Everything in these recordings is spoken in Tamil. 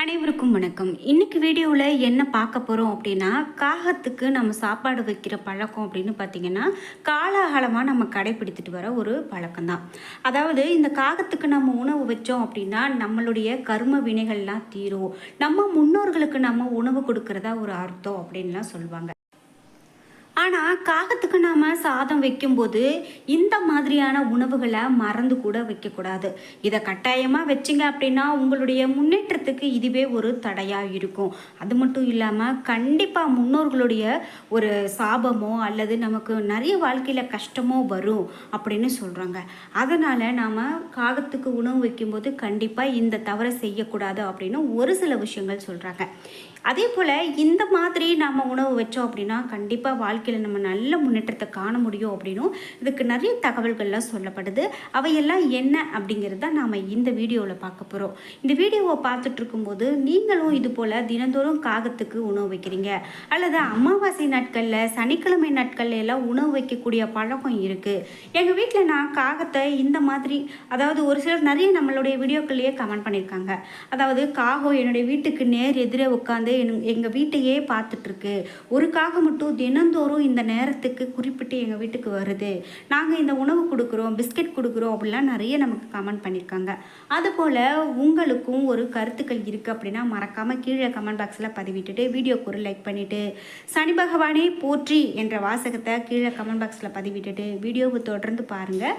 அனைவருக்கும் வணக்கம். இன்னைக்கு வீடியோவில் என்ன பார்க்க போகிறோம் அப்படின்னா காகத்துக்கு நம்ம சாப்பாடு வைக்கிற பழக்கம் அப்படின்னு பார்த்தீங்கன்னா காலாகாலமாக நம்ம கடைப்பிடித்துட்டு வர ஒரு பழக்கம்தான். அதாவது இந்த காகத்துக்கு நம்ம உணவு வச்சோம் அப்படின்னா நம்மளுடைய கர்ம வினைகள்லாம் தீரும். நம்ம முன்னோர்களுக்கு நம்ம உணவு கொடுக்கறதா ஒரு அர்த்தம் அப்படின்லாம் சொல்லுவாங்க. ஆனால் காகத்துக்கு நாம் சாதம் வைக்கும்போது இந்த மாதிரியான உணவுகளை மறந்து கூட வைக்கக்கூடாது. இதை கட்டாயமாக வச்சிங்க அப்படின்னா உங்களுடைய முன்னேற்றத்துக்கு இதுவே ஒரு தடையாக இருக்கும். அது மட்டும் இல்லாமல் கண்டிப்பாக முன்னோர்களுடைய ஒரு சாபமோ அல்லது நமக்கு நிறைய வாழ்க்கையில் கஷ்டமோ வரும் அப்படின்னு சொல்கிறாங்க அதனால் நாம் காகத்துக்கு உணவு வைக்கும்போது கண்டிப்பாக இந்த தவறை செய்யக்கூடாது அப்படின்னு ஒரு சில விஷயங்கள் சொல்கிறாங்க அதே போல் இந்த மாதிரி நம்ம உணவு வச்சோம் அப்படின்னா கண்டிப்பாக வாழ்க்கையில் நம்ம நல்ல முன்னேற்றத்தை காண முடியும் அப்படின்னும் இதுக்கு நிறைய தகவல்கள்லாம் சொல்லப்படுது. அவையெல்லாம் என்ன அப்படிங்கிறது தான் நாம் இந்த வீடியோவில் பார்க்க போகிறோம் இந்த வீடியோவை பார்த்துட்டு இருக்கும்போது நீங்களும் இது போல் தினந்தோறும் காகத்துக்கு உணவு வைக்கிறீங்க. அல்லது அமாவாசை நாட்களில் சனிக்கிழமை நாட்கள்ல எல்லாம் உணவு வைக்கக்கூடிய பழக்கம் இருக்குது எங்கள் வீட்டில் நான் காகத்தை இந்த மாதிரி அதாவது ஒரு சிலர் நிறைய நம்மளுடைய வீடியோக்கள்லேயே கமெண்ட் பண்ணியிருக்காங்க அதாவது காகம் என்னுடைய வீட்டுக்கு நேர் எதிரே உட்காந்து எங்கள் வீட்டையே பார்த்துட்ருக்கு. ஒரு காகம் மட்டும் தினந்தோறும் இந்த நேரத்துக்கு குறிப்பிட்டு எங்கள் வீட்டுக்கு வருது. நாங்கள் இந்த உணவு கொடுக்குறோம் பிஸ்கெட் கொடுக்குறோம் அப்படிலாம் நிறைய நமக்கு கமெண்ட் பண்ணியிருக்காங்க அதுபோல் உங்களுக்கும் ஒரு கருத்துக்கள் இருக்குது அப்படின்னா மறக்காமல் கீழே கமெண்ட் பாக்ஸில் பதிவிட்டுட்டு வீடியோக்கு ஒரு லைக் பண்ணிவிட்டு சனி பகவானே போற்றி என்ற வாசகத்தை கீழே கமெண்ட் பாக்ஸில் பதிவிட்டுட்டு வீடியோவை தொடர்ந்து பாருங்கள்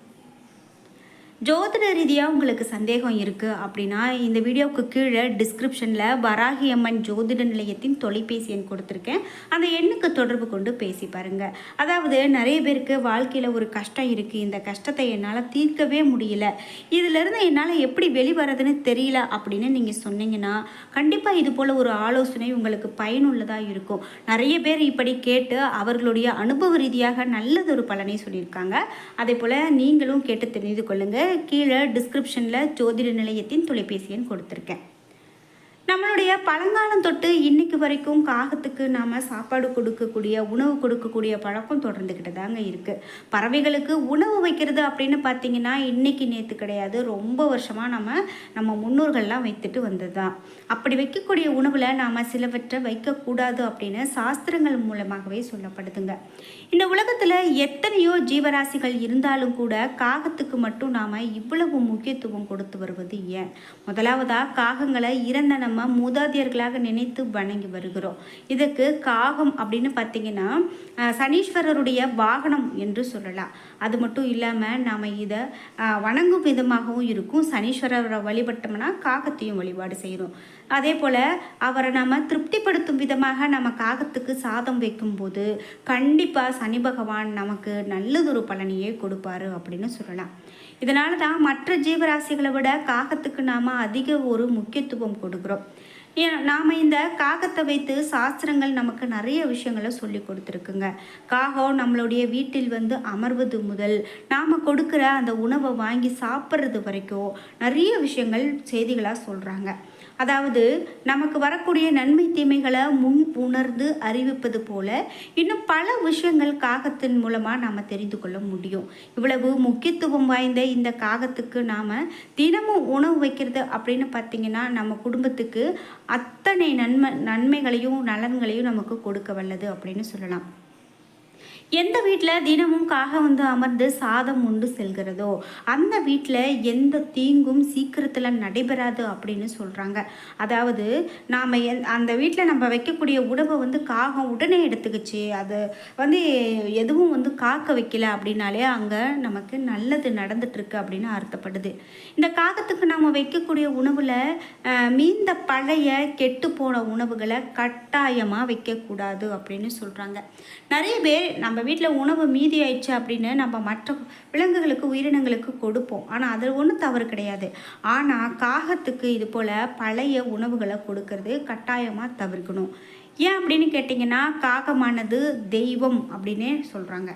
ஜோதிட ரீதியாக உங்களுக்கு சந்தேகம் இருக்குது அப்படின்னா இந்த வீடியோவுக்கு கீழே டிஸ்கிரிப்ஷனில் வராகி அம்மன் ஜோதிட நிலையத்தின் தொலைபேசி எண் கொடுத்துருக்கேன். அந்த எண்ணுக்கு தொடர்பு கொண்டு பேசி பாருங்கள் அதாவது நிறைய பேருக்கு வாழ்க்கையில் ஒரு கஷ்டம் இருக்குது இந்த கஷ்டத்தை என்னால் தீர்க்கவே முடியல. இதிலிருந்து என்னால் எப்படி வெளிவரதுன்னு தெரியல அப்படின்னு நீங்கள் சொன்னீங்கன்னா கண்டிப்பாக இது போல் ஒரு ஆலோசனை உங்களுக்கு பயனுள்ளதாக இருக்கும். நிறைய பேர் இப்படி கேட்டு அவர்களுடைய அனுபவ ரீதியாக நல்லதொரு பலனை சொல்லியிருக்காங்க. அதே போல் நீங்களும் கேட்டு தெரிந்து கொள்ளுங்கள் கீழே டிஸ்கிரிப்ஷனில் ஜோதிட நிலையத்தின் தொலைபேசி எண் கொடுத்துருக்கேன். நம்மளுடைய பழங்காலம் தொட்டு இன்னைக்கு வரைக்கும் காகத்துக்கு நாம் சாப்பாடு கொடுக்கக்கூடிய உணவு கொடுக்கக்கூடிய பழக்கம் தொடர்ந்துக்கிட்டு தாங்க இருக்குது பறவைகளுக்கு உணவு வைக்கிறது அப்படின்னு பார்த்தீங்கன்னா இன்றைக்கி நேற்று கிடையாது. ரொம்ப வருஷமாக நம்ம நம்ம முன்னோர்கள்லாம் வைத்துட்டு வந்தது தான் அப்படி வைக்கக்கூடிய உணவில் நாம் சிலவற்றை வைக்கக்கூடாது அப்படின்னு சாஸ்திரங்கள் மூலமாகவே சொல்லப்படுதுங்க. இந்த உலகத்தில் எத்தனையோ ஜீவராசிகள் இருந்தாலும் கூட காகத்துக்கு மட்டும் நாம் இவ்வளவு முக்கியத்துவம் கொடுத்து வருவது ஏன்? முதலாவதாக காகங்களை இறந்த நம்ம மூதாதையர்களாக நினைத்து வணங்கி வருகிறோம். இதுக்கு காகம் அப்படின்னு பார்த்தீங்கன்னா சனீஸ்வரருடைய வாகனம் என்று சொல்லலாம். அது மட்டும் இல்லாமல் நாம் இதை வணங்கும் விதமாகவும் இருக்கும். சனீஸ்வரரை வழிபட்டோம்னா காகத்தையும் வழிபாடு செய்கிறோம் அதே போல் அவரை நம்ம திருப்திப்படுத்தும் விதமாக நம்ம காகத்துக்கு சாதம் வைக்கும்போது கண்டிப்பாக சனி பகவான் நமக்கு நல்லதொரு பலனையே கொடுப்பாரு அப்படின்னு சொல்லலாம். இதனால தான் மற்ற ஜீவராசிகளை விட காகத்துக்கு நாம் அதிக ஒரு முக்கியத்துவம் கொடுக்குறோம். நாம் இந்த காகத்தை வைத்து சாஸ்திரங்கள் நமக்கு நிறைய விஷயங்களை சொல்லி கொடுத்துருக்குங்க. காகம் நம்மளுடைய வீட்டில் வந்து அமர்வது முதல் நாம் கொடுக்குற அந்த உணவை வாங்கி சாப்பிட்றது வரைக்கும் நிறைய விஷயங்கள் செய்திகளாக சொல்கிறாங்க அதாவது நமக்கு வரக்கூடிய நன்மை தீமைகளை முன் உணர்ந்து அறிவிப்பது போல இன்னும் பல விஷயங்கள் காகத்தின் மூலமாக நாம் தெரிந்து கொள்ள முடியும். இவ்வளவு முக்கியத்துவம் வாய்ந்த இந்த காகத்துக்கு நாம் தினமும் உணவு வைக்கிறது அப்படின்னு பார்த்தீங்கன்னா நம்ம குடும்பத்துக்கு அத்தனை நன்மை நன்மைகளையும் நலன்களையும் நமக்கு கொடுக்க வல்லது அப்படின்னு சொல்லலாம். எந்த வீட்டில் தினமும் காகம் வந்து அமர்ந்து சாதம் உண்டு செல்கிறதோ அந்த வீட்டில் எந்த தீங்கும் சீக்கிரத்தில் நடைபெறாது அப்படின்னு சொல்கிறாங்க அதாவது நாம் எந் அந்த வீட்டில் நம்ம வைக்கக்கூடிய உணவை வந்து காகம் உடனே எடுத்துக்கிச்சு. அது வந்து எதுவும் வந்து காக்க வைக்கல அப்படின்னாலே அங்கே நமக்கு நல்லது நடந்துட்டுருக்கு அப்படின்னு அர்த்தப்படுது. இந்த காகத்துக்கு நாம் வைக்கக்கூடிய உணவில் மீந்த பழைய கெட்டு போன உணவுகளை கட்டாயமாக வைக்கக்கூடாது அப்படின்னு சொல்கிறாங்க நிறைய பேர் நம்ம வீட்டில் உணவு மீதி ஆயிடுச்சு அப்படின்னு நம்ம மற்ற விலங்குகளுக்கு உயிரினங்களுக்கு கொடுப்போம். ஆனால் அது ஒன்றும் தவறு கிடையாது. ஆனால் காகத்துக்கு இது போல் பழைய உணவுகளை கொடுக்கறது கட்டாயமாக தவிர்க்கணும். ஏன் அப்படின்னு கேட்டிங்கன்னா காகமானது தெய்வம் அப்படின்னே சொல்கிறாங்க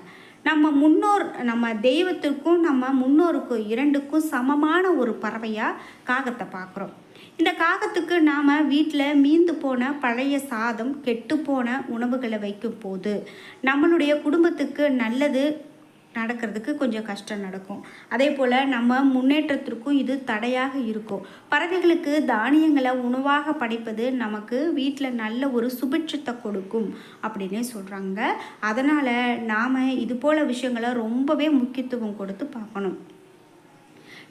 நம்ம முன்னோர் நம்ம தெய்வத்துக்கும் நம்ம முன்னோருக்கும் இரண்டுக்கும் சமமான ஒரு பறவையாக காகத்தை பார்க்குறோம். இந்த காகத்துக்கு நாம் வீட்டில் மீந்து போன பழைய சாதம் கெட்டுப்போன உணவுகளை வைக்கும் போது நம்மளுடைய குடும்பத்துக்கு நல்லது நடக்கிறதுக்கு கொஞ்சம் கஷ்டம் நடக்கும். அதே போல் நம்ம முன்னேற்றத்திற்கும் இது தடையாக இருக்கும். பறவைகளுக்கு தானியங்களை உணவாக படைப்பது நமக்கு வீட்டில் நல்ல ஒரு சுபிட்சத்தை கொடுக்கும் அப்படின்னே சொல்கிறாங்க அதனால் நாம் இது போல் விஷயங்களை ரொம்பவே முக்கியத்துவம் கொடுத்து பார்க்கணும்.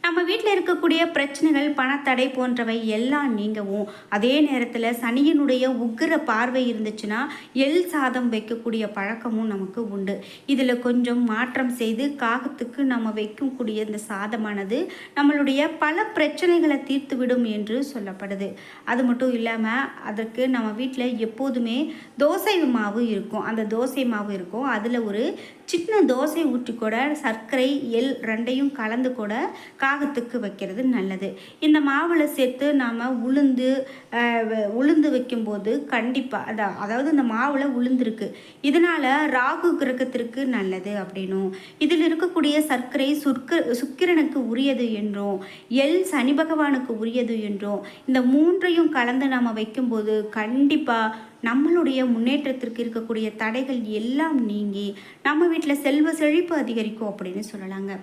நம்ம வீட்டில் இருக்கக்கூடிய பிரச்சனைகள் பணத்தடை போன்றவை எல்லாம் நீங்கவும் அதே நேரத்தில் சனியினுடைய உக்கிர பார்வை இருந்துச்சுன்னா எள் சாதம் வைக்கக்கூடிய பழக்கமும் நமக்கு உண்டு. இதில் கொஞ்சம் மாற்றம் செய்து காகத்துக்கு நம்ம வைக்கக்கூடிய இந்த சாதமானது நம்மளுடைய பல பிரச்சனைகளை தீர்த்துவிடும் என்று சொல்லப்படுது. அது மட்டும் இல்லாமல் அதற்கு நம்ம வீட்டில் எப்போதுமே தோசை மாவு இருக்கும். அந்த தோசை மாவு இருக்கும். அதில் ஒரு சின்ன தோசை ஊற்றி கூட சர்க்கரை எள் ரெண்டையும் கலந்து கூட காகத்துக்கு வைக்கிறது நல்லது. இந்த மாவில் சேர்த்து நாம் உளுந்து உளுந்து வைக்கும்போது கண்டிப்பாக அதான் அதாவது இந்த மாவில் உளுந்துருக்கு. இதனால் ராகு கிரகத்திற்கு நல்லது அப்படின்னும். இதில் இருக்கக்கூடிய சர்க்கரை சுர்க்க சுக்கிரனுக்கு உரியது என்றும் எள் சனி பகவானுக்கு உரியது என்றும் இந்த மூன்றையும் கலந்து நாம் வைக்கும்போது கண்டிப்பாக நம்மளுடைய முன்னேற்றத்திற்கு இருக்கக்கூடிய தடைகள் எல்லாம் நீங்கி நம்ம வீட்டில் செல்வ செழிப்பு அதிகரிக்கும் அப்படின்னு சொல்லலாங்க.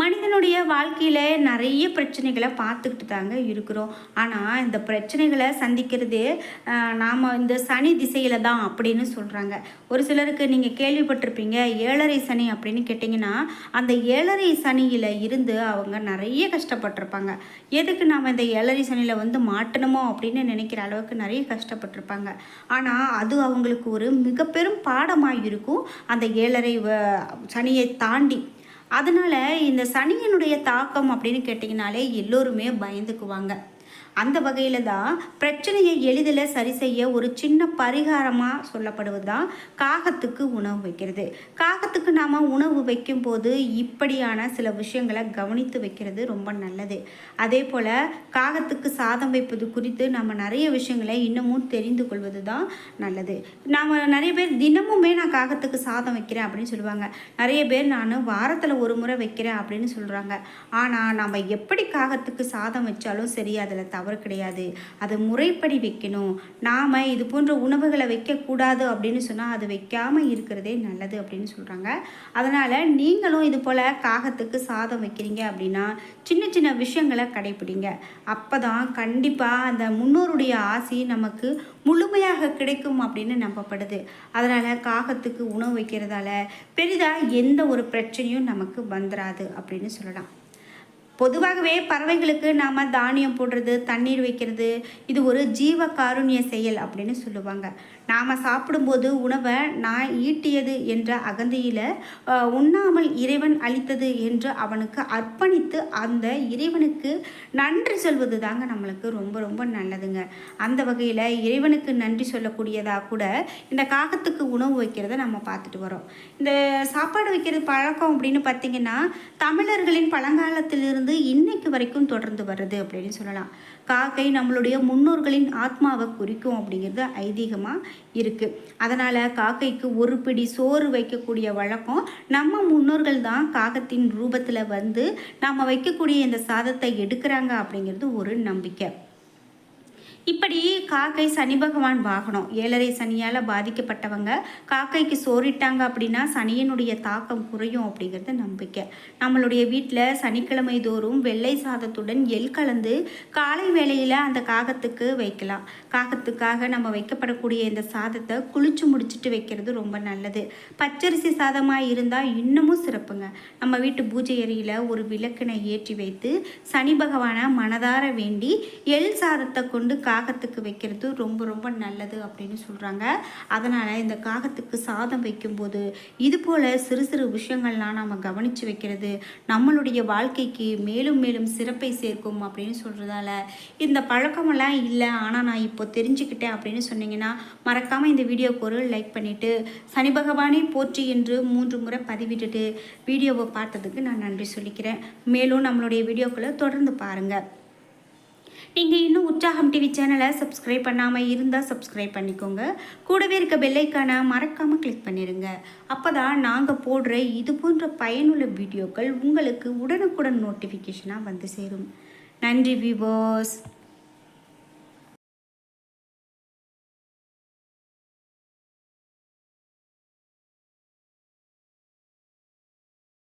மனிதனுடைய வாழ்க்கையில் நிறைய பிரச்சனைகளை பார்த்துக்கிட்டு தாங்க இருக்கிறோம். ஆனால் இந்த பிரச்சனைகளை சந்திக்கிறது நாம் இந்த சனி திசையில் தான் அப்படின்னு சொல்கிறாங்க ஒரு சிலருக்கு நீங்கள் கேள்விப்பட்டிருப்பீங்க ஏழரை சனி அப்படின்னு கேட்டிங்கன்னா அந்த ஏழரை சனியில் இருந்து அவங்க நிறைய கஷ்டப்பட்டிருப்பாங்க. எதுக்கு நாம் இந்த ஏழரை சனியில் வந்து மாட்டணுமோ அப்படின்னு நினைக்கிற அளவுக்கு நிறைய கஷ்டப்பட்டிருப்பாங்க. ஆனால் அது அவங்களுக்கு ஒரு மிக பெரும் பாடமாக இருக்கும் அந்த ஏழரை வ- சனியை தாண்டி அதனால் இந்த சனியினுடைய தாக்கம் அப்படின்னு கேட்டிங்கனாலே எல்லோருமே பயந்துக்குவாங்க. அந்த வகையில் தான் பிரச்சனையை எளிதில் சரி செய்ய ஒரு சின்ன பரிகாரமாக சொல்லப்படுவது தான் காகத்துக்கு உணவு வைக்கிறது. காகத்துக்கு நாம் உணவு வைக்கும்போது இப்படியான சில விஷயங்களை கவனித்து வைக்கிறது ரொம்ப நல்லது. அதே போல் காகத்துக்கு சாதம் வைப்பது குறித்து நம்ம நிறைய விஷயங்களை இன்னமும் தெரிந்து கொள்வது தான் நல்லது. நாம் நிறைய பேர் தினமுமே நான் காகத்துக்கு சாதம் வைக்கிறேன் அப்படின்னு சொல்லுவாங்க. நிறைய பேர் நான் வாரத்தில் ஒரு முறை வைக்கிறேன் அப்படின்னு சொல்கிறாங்க ஆனால் நம்ம எப்படி காகத்துக்கு சாதம் வச்சாலும் சரி அதில் தவறு கிடையாது. அதை முறைப்படி வைக்கணும். நாம் இது போன்ற உணவுகளை வைக்கக்கூடாது அப்படின்னு சொன்னால் அது வைக்காமல் இருக்கிறதே நல்லது அப்படின்னு சொல்கிறாங்க அதனால் நீங்களும் இது போல் காகத்துக்கு சாதம் வைக்கிறீங்க அப்படின்னா சின்ன சின்ன விஷயங்களை கடைப்பிடிங்க. அப்போ தான் கண்டிப்பாக அந்த முன்னோருடைய ஆசி நமக்கு முழுமையாக கிடைக்கும் அப்படின்னு நம்பப்படுது. அதனால் காகத்துக்கு உணவு வைக்கிறதால பெரிதாக எந்த ஒரு பிரச்சனையும் நமக்கு வந்துடாது அப்படின்னு சொல்லலாம். பொதுவாகவே பறவைகளுக்கு நாம் தானியம் போடுறது தண்ணீர் வைக்கிறது இது ஒரு ஜீவ காருண்ய செயல் அப்படின்னு சொல்லுவாங்க. நாம் சாப்பிடும்போது உணவை நான் ஈட்டியது என்ற அகந்தையில் உண்ணாமல் இறைவன் அளித்தது என்று அவனுக்கு அர்ப்பணித்து அந்த இறைவனுக்கு நன்றி சொல்வது தாங்க நம்மளுக்கு ரொம்ப ரொம்ப நல்லதுங்க. அந்த வகையில் இறைவனுக்கு நன்றி சொல்லக்கூடியதாக கூட இந்த காகத்துக்கு உணவு வைக்கிறத நம்ம பார்த்துட்டு வரோம் இந்த சாப்பாடு வைக்கிறது பழக்கம் அப்படின்னு பார்த்தீங்கன்னா தமிழர்களின் பழங்காலத்திலிருந்து இன்னைக்கு வரைக்கும் தொடர்ந்து வருது அப்படின்னு சொல்லலாம். காக்கை நம்மளுடைய முன்னோர்களின் ஆத்மாவை குறிக்கும் அப்படிங்கிறது ஐதீகமாக இருக்குது அதனால் காக்கைக்கு ஒரு பிடி சோறு வைக்கக்கூடிய வழக்கம் நம்ம முன்னோர்கள் தான் காகத்தின் ரூபத்தில் வந்து நாம் வைக்கக்கூடிய இந்த சாதத்தை எடுக்கிறாங்க அப்படிங்கிறது ஒரு நம்பிக்கை. இப்படி காக்கை சனி பகவான் வாகனம் ஏழரை சனியால் பாதிக்கப்பட்டவங்க காக்கைக்கு சோறிட்டாங்க அப்படின்னா சனியினுடைய தாக்கம் குறையும் அப்படிங்கிறது நம்பிக்கை. நம்மளுடைய வீட்டில் சனிக்கிழமை தோறும் வெள்ளை சாதத்துடன் எள் கலந்து காலை வேளையில் அந்த காகத்துக்கு வைக்கலாம். காகத்துக்காக நம்ம வைக்கப்படக்கூடிய இந்த சாதத்தை குளிச்சு முடிச்சிட்டு வைக்கிறது ரொம்ப நல்லது. பச்சரிசி சாதமாக இருந்தால் இன்னமும் சிறப்புங்க. நம்ம வீட்டு பூஜை அறையில் ஒரு விளக்கினை ஏற்றி வைத்து சனி பகவானை மனதார வேண்டி எள் சாதத்தை கொண்டு கா காகத்துக்கு வைக்கிறது ரொம்ப ரொம்ப நல்லது அப்படின்னு சொல்கிறாங்க அதனால் இந்த காகத்துக்கு சாதம் வைக்கும்போது இது போல் சிறு சிறு விஷயங்கள்லாம் நம்ம கவனித்து வைக்கிறது நம்மளுடைய வாழ்க்கைக்கு மேலும் மேலும் சிறப்பை சேர்க்கும் அப்படின்னு சொல்கிறதால இந்த பழக்கமெல்லாம் இல்லை. ஆனால் நான் இப்போ தெரிஞ்சுக்கிட்டேன் அப்படின்னு சொன்னீங்கன்னா மறக்காமல் இந்த வீடியோக்கு ஒரு லைக் பண்ணிவிட்டு சனி பகவானே போற்றி என்று மூன்று முறை பதிவிட்டுட்டு வீடியோவை பார்த்ததுக்கு நான் நன்றி சொல்லிக்கிறேன். மேலும் நம்மளுடைய வீடியோக்களை தொடர்ந்து பாருங்கள் நீங்கள் இன்னும் உற்சாகம் டிவி சேனலை சப்ஸ்கிரைப் பண்ணாமல் இருந்தால் சப்ஸ்கிரைப் பண்ணிக்கோங்க. கூடவே இருக்க பெல்லைக்கான மறக்காமல் கிளிக் பண்ணிடுங்க அப்போ தான் நாங்கள் போடுற இது போன்ற பயனுள்ள வீடியோக்கள் உங்களுக்கு உடனுக்குடன் நோட்டிஃபிகேஷனாக வந்து சேரும். நன்றி விவோஸ்